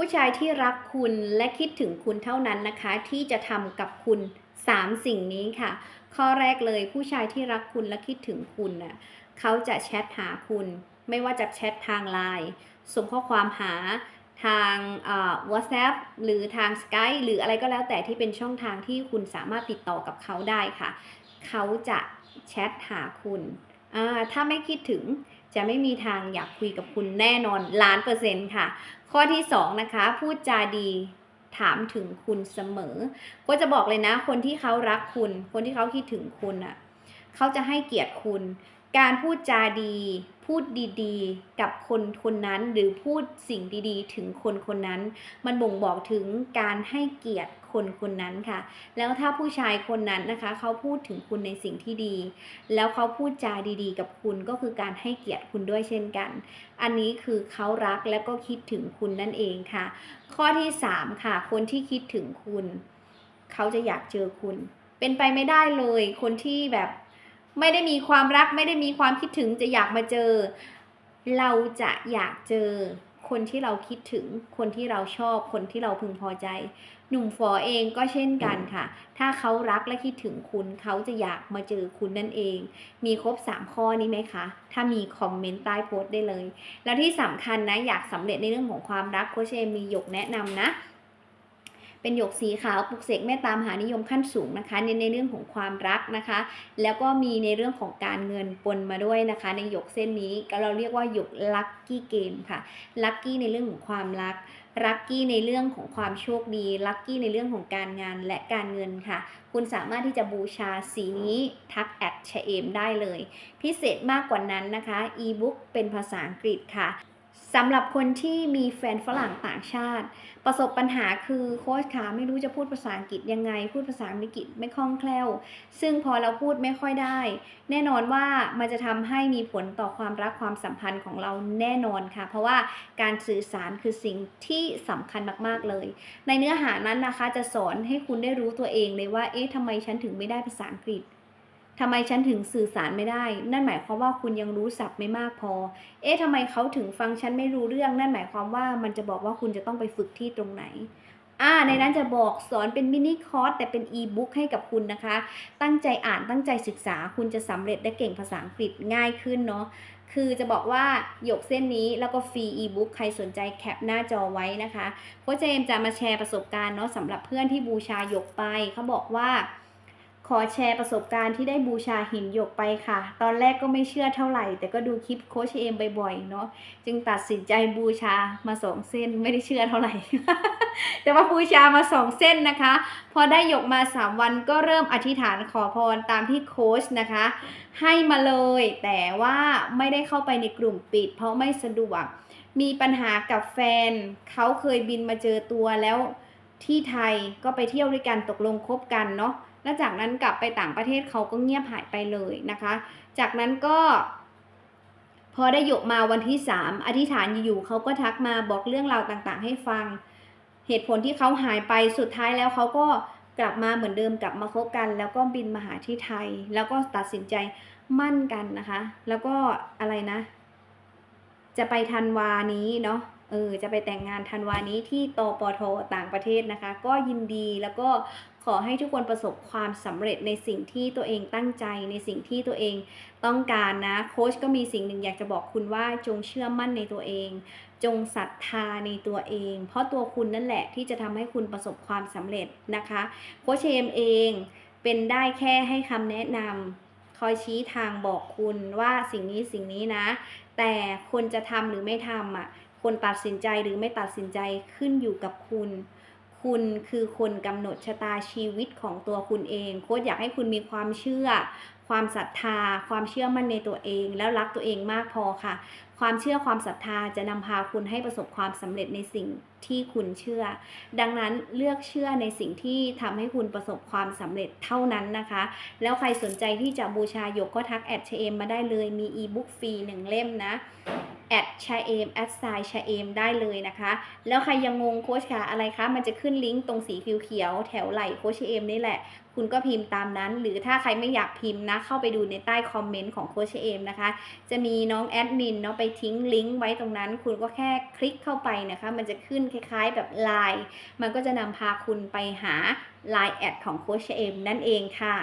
ผู้ชายที่รักคุณและคิดถึงคุณเท่านั้นนะคะ ที่จะทำกับคุณ 3 สิ่งนี้ค่ะ ข้อแรกเลยผู้ชายที่รักคุณและคิดถึงคุณน่ะเขาจะแชทหาคุณ ไม่ว่าจะแชททางไลน์ส่งข้อความหาทาง WhatsApp หรือทาง Skype หรืออะไรก็แล้วแต่ที่เป็นช่องทางที่คุณสามารถติดต่อกับเขาได้ค่ะ เขาจะแชทหาคุณถ้าไม่คิดถึงจะไม่มีทางอยากคุยกับคุณแน่นอนล้านเปอร์เซ็นต์ค่ะ ข้อที่สองนะคะพูดจาดีถามถึงคุณเสมอ ก็จะบอกเลยนะ คนที่เขารักคุณ คนที่เขาคิดถึงคุณอะเขาจะให้เกียรติคุณ การพูดจาดี พูดดีๆ กับคนคนนั้น หรือพูดสิ่งดีๆ ถึงคนคนนั้น มันบ่งบอกถึงการให้เกียรติคนคนนั้นค่ะ แล้วถ้าผู้ชายคนนั้นนะคะ เขาพูดถึงคุณในสิ่งที่ดี แล้วเขาพูดจาดีๆ กับคุณก็คือการให้เกียรติคุณด้วยเช่นกัน อันนี้คือเขารักและก็คิดถึงคุณนั่นเองค่ะ ข้อที่3ค่ะ คนที่คิดถึงคุณ เขาจะอยากเจอคุณ เป็นไปไม่ได้เลย คนที่แบบ ไม่ได้มีความรักไม่ได้มีความคิดถึงจะอยากมาเจอ เราจะอยากเจอ คนที่เราคิดถึง คนที่เราชอบ คนที่เราพึงพอใจ หนุ่มฝอเองก็เช่นกันค่ะ ถ้าเขารักและคิดถึงคุณ เขาจะอยากมาเจอคุณนั่นเอง มีครบ 3 ข้อนี้ไหมคะ ถ้ามีคอมเมนต์ใต้โพสต์ได้เลย แล้วที่สำคัญนะอยากสำเร็จในเรื่องของความรักโคเอมมีหยกแนะนำนะ เป็นหยกสีขาวปลุกเสกเมตตามหานิยมขั้นสูงนะคะเน้นในเรื่องของความรักนะคะ แล้วก็มีในเรื่องของการเงินปนมาด้วยนะคะ ในหยกเส้นนี้ก็เราเรียกว่าหยกลัคกี้เกมค่ะลัคกี้ในเรื่องของความรักลัคกี้ในเรื่องของความโชคดีลัคกี้ในเรื่องของการงานและการเงินค่ะ คุณสามารถที่จะบูชาสีนี้ทักแอดเชเอมได้เลย พิเศษมากกว่านั้นนะคะอีบุ๊กเป็นภาษาอังกฤษค่ะ สำหรับคนที่มีแฟนฝรั่งต่างชาติ ประสบปัญหาคือโค้ชขาไม่รู้จะพูดภาษาอังกฤษยังไง พูดภาษาอังกฤษไม่คล่องแคล่ว ซึ่งพอเราพูดไม่ค่อยได้ แน่นอนว่ามันจะทำให้มีผลต่อความรักความสัมพันธ์ของเราแน่นอนค่ะ เพราะว่าการสื่อสารคือสิ่งที่สำคัญมากๆเลย ในเนื้อหานั้นนะคะจะสอนให้คุณได้รู้ตัวเองเลยว่าเอ๊ะทำไมฉันถึงไม่ได้ภาษาอังกฤษ ทำไมฉันถึงสื่อสารไม่ได้ นั่นหมายความว่าคุณยังรู้ศัพท์ไม่มากพอ เอ๊ะทำไมเขาถึงฟังฉันไม่รู้เรื่อง นั่นหมายความว่ามันจะบอกว่าคุณจะต้องไปฝึกที่ตรงไหนอ่าในนั้นจะบอกสอนเป็นมินิคอร์สแต่เป็นอีบุ๊กให้กับคุณนะคะ ตั้งใจอ่านตั้งใจศึกษาคุณจะสำเร็จและเก่งภาษาอังกฤษง่ายขึ้นเนาะคือจะบอกว่าหยกเส้นนี้แล้วก็ฟรีอีบุ๊กใครสนใจแคปหน้าจอไว้นะคะโค้ชเจมจะมาแชร์ประสบการณ์เนาะสำหรับเพื่อนที่บูชาหยกไปเขาบอกว่า ขอแชร์ประสบการณ์ที่ได้บูชาหินหยกไปค่ะ ตอนแรกก็ไม่เชื่อเท่าไหร่ แต่ก็ดูคลิปโคชเอมบ่อยๆเนาะ จึงตัดสินใจบูชามาสองเส้นไม่ได้เชื่อเท่าไหร่ แต่ว่าบูชามาสองเส้นนะคะ พอได้หยกมาสามวันก็เริ่มอธิษฐานขอพรตามที่โค้ชนะคะ ให้มาเลย แต่ว่าไม่ได้เข้าไปในกลุ่มปิด เพราะไม่สะดวก มีปัญหากับแฟน เขาเคยบินมาเจอตัวแล้วที่ไทยก็ไปเที่ยวด้วยกันตกลงคบกันเนาะ แล้วจากนั้นกลับไปต่างประเทศเขาก็เงียบหายไปเลยนะคะ จากนั้นก็พอได้หยกมาวันที่สามอธิษฐานอยู่ๆเขาก็ทักมาบอกเรื่องราวต่างๆ ให้ฟัง เหตุผลที่เขาหายไปสุดท้ายแล้วเขาก็กลับมาเหมือนเดิมกลับมาคบกัน แล้วก็บินมาหาที่ไทย แล้วก็ตัดสินใจมั่นกันนะคะ แล้วก็อะไรนะ จะไปธันวานี้เนาะเออจะไปแต่งงานธันวานี้ที่ตปทต่างประเทศนะคะ ก็ยินดีแล้วก็ อให้ทุกคนประสบความสำเร็จในสิ่งที่ตัวเองตั้งใจในสิ่งที่ตัวเองต้องการนะโค้ชก็มีสิ่งหนึ่งอยากจะบอกคุณว่าจงเชื่อมั่นในตัวเอง จงศรัทธาในตัวเอง เพราะตัวคุณนั่นแหละที่จะทำให้คุณประสบความสำเร็จนะคะโค้ชเอมเองเป็นได้แค่ให้คำแนะนำคอยชี้ทางบอกคุณว่าสิ่งนี้สิ่งนี้นะ แต่คนจะทำหรือไม่ทำอะคนตัดสินใจหรือไม่ตัดสินใจขึ้นอยู่กับคุณ คุณคือคนกำหนดชะตาชีวิตของตัวคุณเอง โค้ชอยากให้คุณมีความเชื่อ ความศรัทธา ความเชื่อมั่นในตัวเอง แล้วรักตัวเองมากพอค่ะ ความเชื่อความศรัทธาจะนำพาคุณให้ประสบความสำเร็จในสิ่งที่คุณเชื่อ ดังนั้นเลือกเชื่อในสิ่งที่ทำให้คุณประสบความสำเร็จเท่านั้นนะคะ แล้วใครสนใจที่จะบูชายกก็ทักแอดเชมมาได้เลยมีอีบุ๊กฟรีหนึ่งเล่มนะ แอดชาเอมแอดไซชาเอมได้เลยนะคะ แล้วใครยังงงโค้ชคะอะไรคะ มันจะขึ้นลิงก์ตรงสีเขียวๆแถวไหล่โค้ชเอมนี่แหละ คุณก็พิมพ์ตามนั้น หรือถ้าใครไม่อยากพิมพ์นะ เข้าไปดูในใต้คอมเมนต์ของโค้ชเอมนะคะ จะมีน้องแอดมินเนาะไปทิ้งลิงก์ไว้ตรงนั้น คุณก็แค่คลิกเข้าไปนะคะ มันจะขึ้นคล้ายๆแบบไลน์มันก็จะนำพาคุณไปหา Line แอดของโค้ชเอมนั่นเองค่ะ